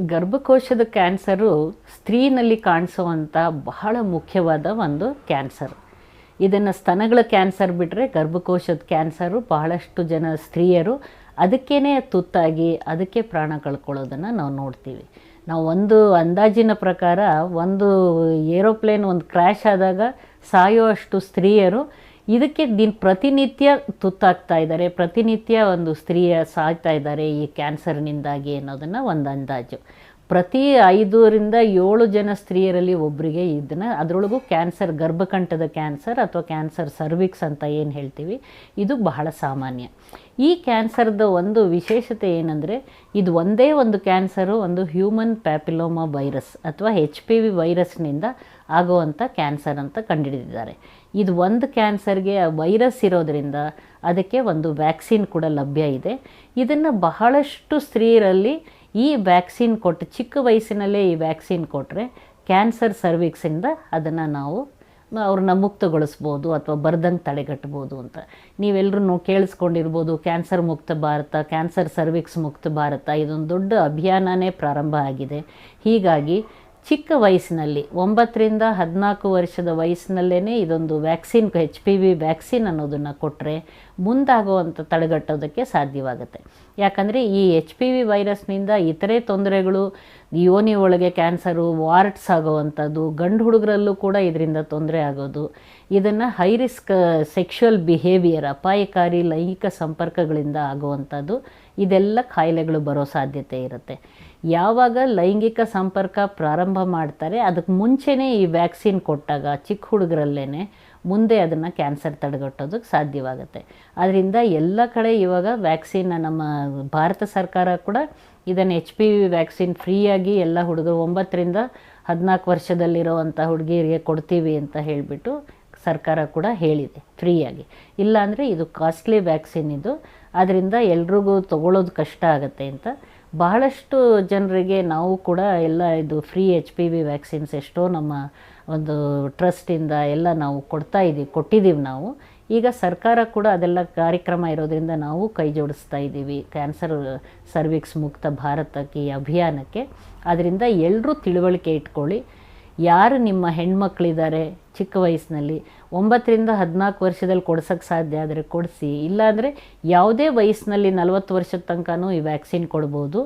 ಗರ್ಭಕೋಶದ cancer ಸ್ತ್ರೀನಲ್ಲಿ ಕಾಣಿಸುವಂಥ ಬಹಳ ಮುಖ್ಯವಾದ ಒಂದು ಕ್ಯಾನ್ಸರ್. ಇದನ್ನು ಸ್ತನಗಳ ಕ್ಯಾನ್ಸರ್ ಬಿಟ್ಟರೆ ಗರ್ಭಕೋಶದ ಕ್ಯಾನ್ಸರು, ಬಹಳಷ್ಟು ಜನ ಸ್ತ್ರೀಯರು ಅದಕ್ಕೇ ತುತ್ತಾಗಿ ಅದಕ್ಕೆ ಪ್ರಾಣ ಕಳ್ಕೊಳ್ಳೋದನ್ನು ನಾವು ನೋಡ್ತೀವಿ. ನಾವು ಒಂದು ಅಂದಾಜಿನ ಪ್ರಕಾರ ಒಂದು ಏರೋಪ್ಲೇನ್ ಒಂದು ಕ್ರ್ಯಾಶ್ ಆದಾಗ ಸಾಯುವಷ್ಟು ಸ್ತ್ರೀಯರು ಇದಕ್ಕೆ ದಿನ ಪ್ರತಿನಿತ್ಯ ತುತ್ತಾಗ್ತಾ ಇದ್ದಾರೆ. ಪ್ರತಿನಿತ್ಯ ಒಂದು ಸ್ತ್ರೀಯ ಸಾಯ್ತಾ ಇದ್ದಾರೆ ಈ ಕ್ಯಾನ್ಸರ್ನಿಂದಾಗಿ ಅನ್ನೋದನ್ನು ಒಂದು ಅಂದಾಜು. ಪ್ರತಿ ಐದರಿಂದ ಏಳು ಜನ ಸ್ತ್ರೀಯರಲ್ಲಿ ಒಬ್ಬರಿಗೆ ಇದನ್ನು ಅದರೊಳಗೂ ಕ್ಯಾನ್ಸರ್, ಗರ್ಭಕಂಠದ ಕ್ಯಾನ್ಸರ್ ಅಥವಾ ಕ್ಯಾನ್ಸರ್ ಸರ್ವಿಕ್ಸ್ ಅಂತ ಏನು ಹೇಳ್ತೀವಿ, ಇದು ಬಹಳ ಸಾಮಾನ್ಯ. ಈ ಕ್ಯಾನ್ಸರ್ದ ಒಂದು ವಿಶೇಷತೆ ಏನಂದರೆ, ಇದು ಒಂದೇ ಒಂದು ಕ್ಯಾನ್ಸರು ಒಂದು ಹ್ಯೂಮನ್ ಪ್ಯಾಪಿಲೋಮಾ ವೈರಸ್ ಅಥವಾ ಎಚ್ ಪಿ ವಿ ವೈರಸ್ನಿಂದ ಆಗುವಂಥ ಕ್ಯಾನ್ಸರ್ ಅಂತ ಕಂಡುಹಿಡಿದಿದ್ದಾರೆ. ಇದು ಒಂದು ಕ್ಯಾನ್ಸರ್ಗೆ ವೈರಸ್ ಇರೋದರಿಂದ ಅದಕ್ಕೆ ಒಂದು ವ್ಯಾಕ್ಸಿನ್ ಕೂಡ ಲಭ್ಯ ಇದೆ. ಇದನ್ನು ಬಹಳಷ್ಟು ಸ್ತ್ರೀಯರಲ್ಲಿ ಈ ವ್ಯಾಕ್ಸಿನ್ ಕೊಟ್ಟು, ಚಿಕ್ಕ ವಯಸ್ಸಿನಲ್ಲೇ ಈ ವ್ಯಾಕ್ಸಿನ್ ಕೊಟ್ಟರೆ ಕ್ಯಾನ್ಸರ್ ಸರ್ವಿಕ್ಸಿಂದ ಅದನ್ನು ನಾವು ಅವ್ರನ್ನ ಮುಕ್ತಗೊಳಿಸ್ಬೋದು ಅಥವಾ ಬರ್ದಂಗೆ ತಡೆಗಟ್ಬೋದು ಅಂತ. ನೀವೆಲ್ಲರೂ ಕೇಳಿಸ್ಕೊಂಡಿರ್ಬೋದು ಕ್ಯಾನ್ಸರ್ ಮುಕ್ತ ಭಾರತ ಕ್ಯಾನ್ಸರ್ ಸರ್ವಿಕ್ಸ್ ಮುಕ್ತ ಭಾರತ, ಇದೊಂದು ದೊಡ್ಡ ಅಭಿಯಾನನೇ ಪ್ರಾರಂಭ ಆಗಿದೆ. ಹೀಗಾಗಿ ಚಿಕ್ಕ ವಯಸ್ಸಿನಲ್ಲಿ, ಒಂಬತ್ತರಿಂದ ಹದಿನಾಲ್ಕು ವರ್ಷದ ವಯಸ್ಸಿನಲ್ಲೇ ಇದೊಂದು vaccine H P V vaccine ಅನ್ನೋದನ್ನು ಕೊಟ್ಟರೆ ಮುಂದಾಗುವಂಥ ತಡೆಗಟ್ಟೋದಕ್ಕೆ ಸಾಧ್ಯವಾಗುತ್ತೆ. ಯಾಕಂದರೆ ಈ ಎಚ್ ಪಿ ವಿ ವೈರಸ್ನಿಂದ ಇತರೆ ತೊಂದರೆಗಳು, ಯೋನಿ ಒಳಗೆ ಕ್ಯಾನ್ಸರು, ವಾರ್ಟ್ಸ್ ಆಗೋವಂಥದ್ದು, ಗಂಡು ಹುಡುಗರಲ್ಲೂ ಕೂಡ ಇದರಿಂದ ತೊಂದರೆ ಆಗೋದು. ಇದನ್ನು ಹೈರಿಸ್ಕ್ ಸೆಕ್ಷುವಲ್ ಬಿಹೇವಿಯರ್, ಅಪಾಯಕಾರಿ, ಲೈಂಗಿಕ ಸಂಪರ್ಕಗಳಿಂದ ಆಗುವಂಥದ್ದು, ಇದೆಲ್ಲ ಕಾಯಿಲೆಗಳು ಬರೋ ಸಾಧ್ಯತೆ ಇರುತ್ತೆ. ಯಾವಾಗ ಲೈಂಗಿಕ ಸಂಪರ್ಕ ಪ್ರಾರಂಭ ಮಾಡ್ತಾರೆ ಅದಕ್ಕೆ ಮುಂಚೆನೇ ಈ ವ್ಯಾಕ್ಸಿನ್ ಕೊಟ್ಟಾಗ ಚಿಕ್ಕ ಹುಡುಗರಲ್ಲೇ ಮುಂದೆ ಅದನ್ನು ಕ್ಯಾನ್ಸರ್ ತಡೆಗಟ್ಟೋದಕ್ಕೆ ಸಾಧ್ಯವಾಗುತ್ತೆ. ಅದರಿಂದ ಎಲ್ಲ ಕಡೆ ಇವಾಗ ವ್ಯಾಕ್ಸಿನ್ ನಮ್ಮ ಭಾರತ ಸರ್ಕಾರ ಕೂಡ ಇದನ್ನು ಎಚ್ ಪಿ ವಿ ವ್ಯಾಕ್ಸಿನ್ ಫ್ರೀಯಾಗಿ ಎಲ್ಲ ಹುಡುಗರು ಒಂಬತ್ತರಿಂದ ಹದಿನಾಲ್ಕು ವರ್ಷದಲ್ಲಿರೋವಂಥ ಹುಡುಗಿಯರಿಗೆ ಕೊಡ್ತೀವಿ ಅಂತ ಹೇಳಿಬಿಟ್ಟು ಸರ್ಕಾರ ಕೂಡ ಹೇಳಿದೆ ಫ್ರೀಯಾಗಿ. ಇಲ್ಲಾಂದರೆ ಇದು ಕಾಸ್ಟ್ಲಿ ವ್ಯಾಕ್ಸಿನ್ ಇದು. ಅದರಿಂದ ಎಲ್ರಿಗೂ ತೊಗೊಳ್ಳೋದು ಕಷ್ಟ ಆಗುತ್ತೆ ಅಂತ ಬಹಳಷ್ಟು ಜನರಿಗೆ ನಾವು ಕೂಡ ಎಲ್ಲ ಇದು free H P V vaccines ಎಷ್ಟೋ ನಮ್ಮ ಒಂದು ಟ್ರಸ್ಟಿಂದ ಎಲ್ಲ ನಾವು ಕೊಡ್ತಾ ಇದ್ದೀವಿ ಕೊಟ್ಟಿದ್ದೀವಿ ನಾವು. ಈಗ ಸರ್ಕಾರ ಕೂಡ ಅದೆಲ್ಲ ಕಾರ್ಯಕ್ರಮ ಇರೋದರಿಂದ ನಾವು ಕೈ ಜೋಡಿಸ್ತಾ ಇದ್ದೀವಿ ಕ್ಯಾನ್ಸರ್ ಸರ್ವಿಕ್ಸ್ ಮುಕ್ತ ಭಾರತಕ್ಕೆ ಈ ಅಭಿಯಾನಕ್ಕೆ. ಅದರಿಂದ ಎಲ್ಲರೂ ತಿಳುವಳಿಕೆ ಇಟ್ಕೊಳ್ಳಿ. ಯಾರು ನಿಮ್ಮ ಹೆಣ್ಮಕ್ಳಿದ್ದಾರೆ ಚಿಕ್ಕ ವಯಸ್ಸಿನಲ್ಲಿ ಒಂಬತ್ತರಿಂದ ಹದಿನಾಲ್ಕು ವರ್ಷದಲ್ಲಿ ಕೊಡ್ಸೋಕ್ಕೆ ಸಾಧ್ಯ ಆದರೆ ಕೊಡಿಸಿ, ಇಲ್ಲಾಂದರೆ ಯಾವುದೇ ವಯಸ್ಸಿನಲ್ಲಿ ನಲವತ್ತು ವರ್ಷದ ತನಕನೂ ಈ ವ್ಯಾಕ್ಸಿನ್ ಕೊಡ್ಬೋದು.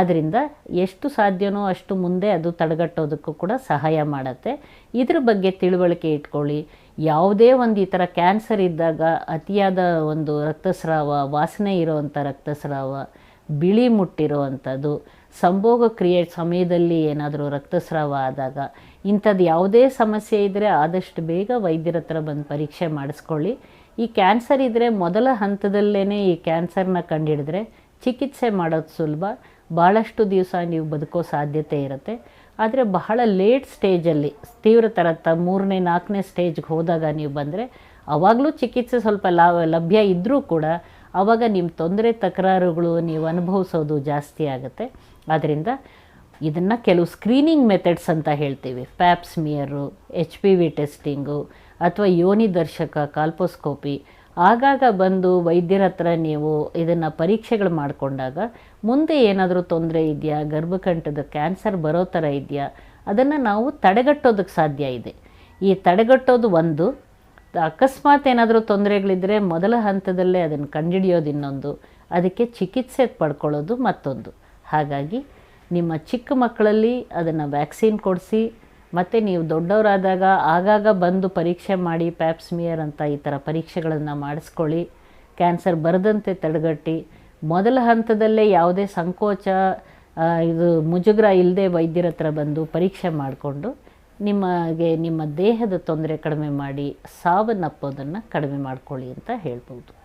ಆದ್ದರಿಂದ ಎಷ್ಟು ಸಾಧ್ಯನೋ ಅಷ್ಟು ಮುಂದೆ ಅದು ತಡೆಗಟ್ಟೋದಕ್ಕೂ ಕೂಡ ಸಹಾಯ ಮಾಡುತ್ತೆ. ಇದ್ರ ಬಗ್ಗೆ ತಿಳುವಳಿಕೆ ಇಟ್ಕೊಳ್ಳಿ. ಯಾವುದೇ ಒಂದು ಈ ಥರ ಕ್ಯಾನ್ಸರ್ ಇದ್ದಾಗ ಅತಿಯಾದ ಒಂದು ರಕ್ತಸ್ರಾವ, ವಾಸನೆ ಇರೋವಂಥ ರಕ್ತಸ್ರಾವ, ಬಿಳಿ ಮುಟ್ಟಿರುವಂಥದ್ದು ಸಂಭೋಗ ಕ್ರಿಯೆ ಸಮಯದಲ್ಲಿ ಏನಾದರೂ ರಕ್ತಸ್ರಾವ ಆದಾಗ ಇಂಥದ್ದು ಯಾವುದೇ ಸಮಸ್ಯೆ ಇದ್ದರೆ ಆದಷ್ಟು ಬೇಗ ವೈದ್ಯರ ಹತ್ರ ಬಂದು ಪರೀಕ್ಷೆ ಮಾಡಿಸ್ಕೊಳ್ಳಿ. ಈ ಕ್ಯಾನ್ಸರ್ ಇದ್ದರೆ ಮೊದಲ ಹಂತದಲ್ಲೇ ಈ ಕ್ಯಾನ್ಸರ್ನ ಕಂಡುಹಿಡಿದ್ರೆ ಚಿಕಿತ್ಸೆ ಮಾಡೋದು ಸುಲಭ. ಭಾಳಷ್ಟು ದಿವಸ ನೀವು ಬದುಕೋ ಸಾಧ್ಯತೆ ಇರುತ್ತೆ. ಆದರೆ ಬಹಳ ಲೇಟ್ ಸ್ಟೇಜಲ್ಲಿ ತೀವ್ರತರ ತ ಮೂರನೇ, ನಾಲ್ಕನೇ ಸ್ಟೇಜ್ಗೆ ಹೋದಾಗ ನೀವು ಬಂದರೆ ಆವಾಗಲೂ ಚಿಕಿತ್ಸೆ ಸ್ವಲ್ಪ ಲಾಭ ಲಭ್ಯ ಇದ್ದರೂ ಕೂಡ ಆವಾಗ ನಿಮ್ಮ ತೊಂದರೆ ತಕರಾರುಗಳು ನೀವು ಅನುಭವಿಸೋದು ಜಾಸ್ತಿ ಆಗುತ್ತೆ. ಆದ್ದರಿಂದ ಇದನ್ನು ಕೆಲವು ಸ್ಕ್ರೀನಿಂಗ್ ಮೆಥಡ್ಸ್ ಅಂತ ಹೇಳ್ತೀವಿ. Pap smear H P V testing ಅಥವಾ ಯೋನಿ ದರ್ಶಕ ಕಾಲ್ಪೋಸ್ಕೋಪಿ ಆಗಾಗ ಬಂದು ವೈದ್ಯರ ಹತ್ರ ನೀವು ಇದನ್ನು ಪರೀಕ್ಷೆಗಳು ಮಾಡಿಕೊಂಡಾಗ ಮುಂದೆ ಏನಾದರೂ ತೊಂದರೆ ಇದೆಯಾ? ಗರ್ಭಕಂಠದ ಕ್ಯಾನ್ಸರ್ ಬರೋ ಥರ ಇದೆಯಾ? ಅದನ್ನು ನಾವು ತಡೆಗಟ್ಟೋದಕ್ಕೆ ಸಾಧ್ಯ ಇದೆ. ಈ ತಡೆಗಟ್ಟೋದು ಒಂದು. ಅಕಸ್ಮಾತ್ ಏನಾದರೂ ತೊಂದರೆಗಳಿದ್ದರೆ ಮೊದಲ ಹಂತದಲ್ಲೇ ಅದನ್ನು ಕಂಡುಹಿಡಿಯೋದು ಇನ್ನೊಂದು, ಅದಕ್ಕೆ ಚಿಕಿತ್ಸೆ ಪಡ್ಕೊಳ್ಳೋದು ಮತ್ತೊಂದು. ಹಾಗಾಗಿ ನಿಮ್ಮ ಚಿಕ್ಕ ಮಕ್ಕಳಲ್ಲಿ ಅದನ್ನು ವ್ಯಾಕ್ಸಿನ್ ಕೊಡಿಸಿ, ಮತ್ತು ನೀವು ದೊಡ್ಡವರಾದಾಗ ಆಗಾಗ ಬಂದು ಪರೀಕ್ಷೆ ಮಾಡಿ ಪ್ಯಾಪ್ಸ್ಮಿಯರ್ ಅಂತ ಈ ಥರ ಪರೀಕ್ಷೆಗಳನ್ನು ಮಾಡಿಸ್ಕೊಳ್ಳಿ, ಕ್ಯಾನ್ಸರ್ ಬರದಂತೆ ತಡೆಗಟ್ಟಿ, ಮೊದಲ ಹಂತದಲ್ಲೇ ಯಾವುದೇ ಸಂಕೋಚ ಇದು ಮುಜುಗರ ಇಲ್ಲದೆ ವೈದ್ಯರ ಹತ್ರ ಬಂದು ಪರೀಕ್ಷೆ ಮಾಡಿಕೊಂಡು ನಿಮಗೆ ನಿಮ್ಮ ದೇಹದ ತೊಂದರೆ ಕಡಿಮೆ ಮಾಡಿ ಸಾವನ್ನಪ್ಪೋದನ್ನು ಕಡಿಮೆ ಮಾಡಿಕೊಳ್ಳಿ ಅಂತ ಹೇಳ್ಬೋದು.